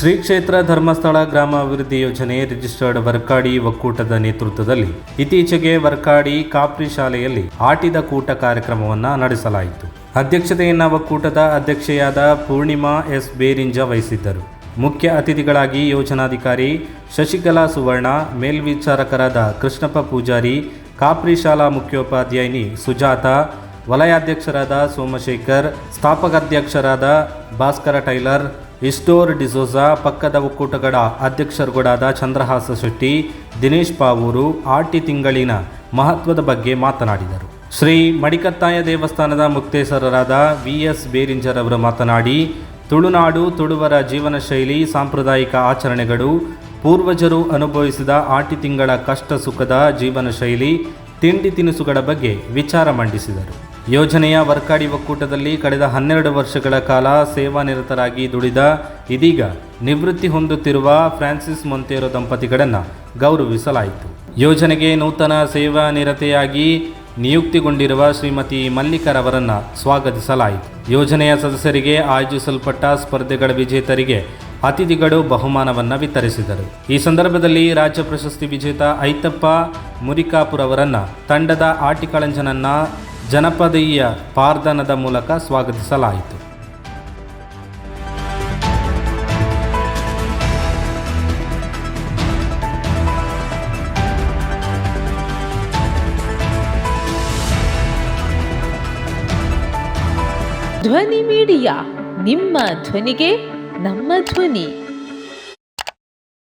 ಶ್ರೀ ಕ್ಷೇತ್ರ ಧರ್ಮಸ್ಥಳ ಗ್ರಾಮ ಅಭಿವೃದ್ಧಿ ಯೋಜನೆ ರಿಜಿಸ್ಟರ್ಡ್ ವರ್ಕಾಡಿ ಒಕ್ಕೂಟದ ನೇತೃತ್ವದಲ್ಲಿ ಇತ್ತೀಚೆಗೆ ವರ್ಕಾಡಿ ಕಾಪ್ರಿ ಶಾಲೆಯಲ್ಲಿ ಆಟಿದ ಕೂಟ ಕಾರ್ಯಕ್ರಮವನ್ನು ನಡೆಸಲಾಯಿತು. ಅಧ್ಯಕ್ಷತೆಯನ್ನ ಒಕ್ಕೂಟದ ಅಧ್ಯಕ್ಷೆಯಾದ ಪೂರ್ಣಿಮಾ ಎಸ್ ಬೇರಿಂಜ ವಹಿಸಿದ್ದರು. ಮುಖ್ಯ ಅತಿಥಿಗಳಾಗಿ ಯೋಜನಾಧಿಕಾರಿ ಶಶಿಕಲಾ ಸುವರ್ಣ, ಮೇಲ್ವಿಚಾರಕರಾದ ಕೃಷ್ಣಪ್ಪ ಪೂಜಾರಿ, ಕಾಪ್ರಿ ಶಾಲಾ ಮುಖ್ಯೋಪಾಧ್ಯಾಯಿನಿ ಸುಜಾತ, ವಲಯಾಧ್ಯಕ್ಷರಾದ ಸೋಮಶೇಖರ್, ಸ್ಥಾಪಕಾಧ್ಯಕ್ಷರಾದ ಭಾಸ್ಕರ ಟೈಲರ್ ಇಸ್ಟೋರ್ ಡಿಸೋಜಾ, ಪಕ್ಕದ ಒಕ್ಕೂಟಗಳ ಅಧ್ಯಕ್ಷರುಗಳಾದ ಚಂದ್ರಹಾಸ ಶೆಟ್ಟಿ, ದಿನೇಶ್ ಪಾವೂರು ಆಟಿ ತಿಂಗಳಿನ ಮಹತ್ವದ ಬಗ್ಗೆ ಮಾತನಾಡಿದರು. ಶ್ರೀ ಮಡಿಕತ್ತಾಯ ದೇವಸ್ಥಾನದ ಮುಕ್ತೇಶ್ವರರಾದ ವಿ ಎಸ್ ಬೇರಿಂಜರ್ ಅವರು ಮಾತನಾಡಿ, ತುಳುನಾಡು ತುಳುವರ ಜೀವನ ಶೈಲಿ, ಸಾಂಪ್ರದಾಯಿಕ ಆಚರಣೆಗಳು, ಪೂರ್ವಜರು ಅನುಭವಿಸಿದ ಆಟಿ ತಿಂಗಳ ಕಷ್ಟ ಸುಖದ ಜೀವನ ಶೈಲಿ, ತಿಂಡಿ ತಿನಿಸುಗಳ ಬಗ್ಗೆ ವಿಚಾರ ಮಂಡಿಸಿದರು. ಯೋಜನೆಯ ವರ್ಕಾಡಿ ಒಕ್ಕೂಟದಲ್ಲಿ ಕಳೆದ ಹನ್ನೆರಡು ವರ್ಷಗಳ ಕಾಲ ಸೇವಾನಿರತರಾಗಿ ದುಡಿದ ಇದೀಗ ನಿವೃತ್ತಿ ಹೊಂದುತ್ತಿರುವ ಫ್ರಾನ್ಸಿಸ್ ಮೊಂತೇರೋ ದಂಪತಿಗಳನ್ನು ಗೌರವಿಸಲಾಯಿತು. ಯೋಜನೆಗೆ ನೂತನ ಸೇವಾನಿರತೆಯಾಗಿ ನಿಯುಕ್ತಿಗೊಂಡಿರುವ ಶ್ರೀಮತಿ ಮಲ್ಲಿಕರವರನ್ನು ಸ್ವಾಗತಿಸಲಾಯಿತು. ಯೋಜನೆಯ ಸದಸ್ಯರಿಗೆ ಆಯೋಜಿಸಲ್ಪಟ್ಟ ಸ್ಪರ್ಧೆಗಳ ವಿಜೇತರಿಗೆ ಅತಿಥಿಗಳು ಬಹುಮಾನವನ್ನು ವಿತರಿಸಿದರು. ಈ ಸಂದರ್ಭದಲ್ಲಿ ರಾಜ್ಯ ಪ್ರಶಸ್ತಿ ವಿಜೇತ ಐತಪ್ಪ ಮುರಿಕಾಪುರ್ ಅವರನ್ನು ತಂಡದ ಆಟಿಕಳಂಜನನ್ನ ಜನಪದೀಯ ಪಾರ್ದನದ ಮೂಲಕ ಸ್ವಾಗತಿಸಲಾಯಿತು. ಧ್ವನಿ ಮೀಡಿಯಾ ನಿಮ್ಮ ಧ್ವನಿಗೆ ನಮ್ಮ ಧ್ವನಿ.